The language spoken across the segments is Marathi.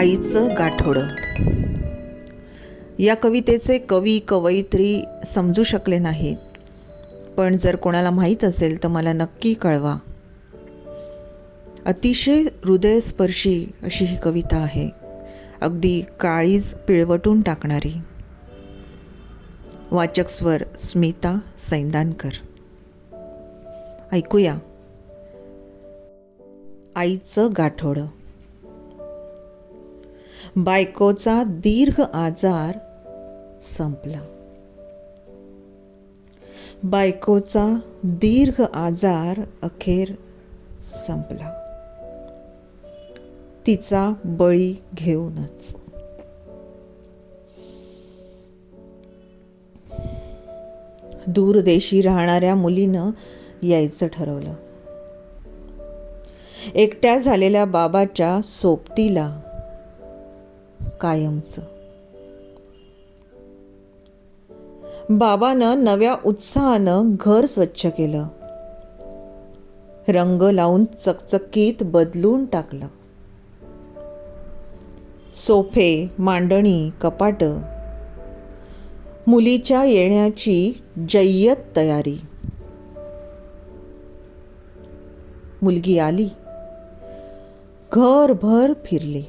आईचं गाठोडं. या कवितेचे कवी कवयित्री समजू शकले नाहीत. पण जर कोणाला माहीत असेल तर मला नक्की कळवा. अतिशय हृदयस्पर्शी अशी ही कविता आहे. अगदी काळीज पिळवटून टाकणारी. वाचक स्वर स्मिता सैंदानकर. ऐकूया. आईचं गाठोडं. बायकोचा दीर्घ आजार संपला. बायकोचा दीर्घ आजार अखेर संपला. तिचा बळी घेऊनच. दूरदेशी राहणाऱ्या मुलीनं यायचं ठरवलं. एकट्या झालेल्या बाबाच्या सोबतीला कायमचं. बाबानं नव्या उत्साहानं घर स्वच्छ केलं. रंग लावून चकचकीत बदलून टाकलं. सोफे मांडणी कपाट. मुलीच्या येण्याची जय्यत तयारी. मुलगी आली. घरभर फिरली.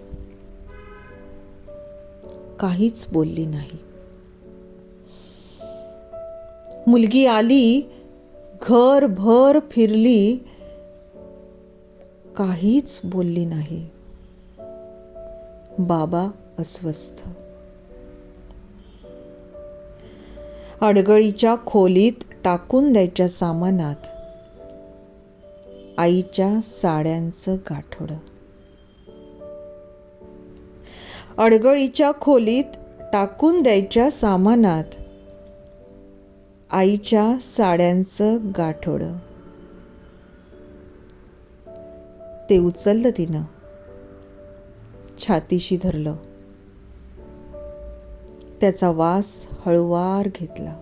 काहीच बोलली नाही. मुलगी आली घरभर फिरली काहीच बोलली नाही. बाबा अस्वस्थ. अडगळीच्या खोलीत टाकून द्यायच्या सामानात आईच्या साड्यांचं गाठोडं. अडगळीच्या खोलीत टाकून द्यायच्या सामानात. आईच्या साड्यांचं गाठोडं. ते उचललं तिनं. छातीशी धरलं. त्याचा वास हळुवार घेतला.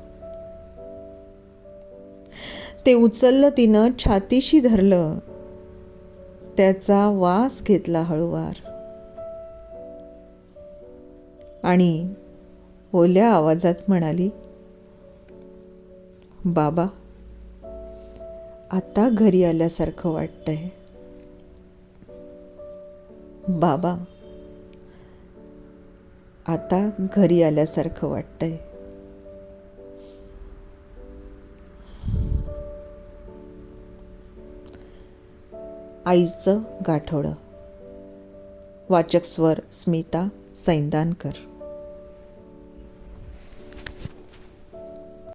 ते उचललं तिनं छातीशी धरलं. त्याचा वास घेतला हळुवार. आणि ओल्या आवाजात म्हणाली बाबा आता घरी आल्यासारखं वाटतंय. बाबा आता घरी आल्यासारखं वाटतंय. आईचं गाठोडं. वाचक स्वर स्मिता सैंदानकर.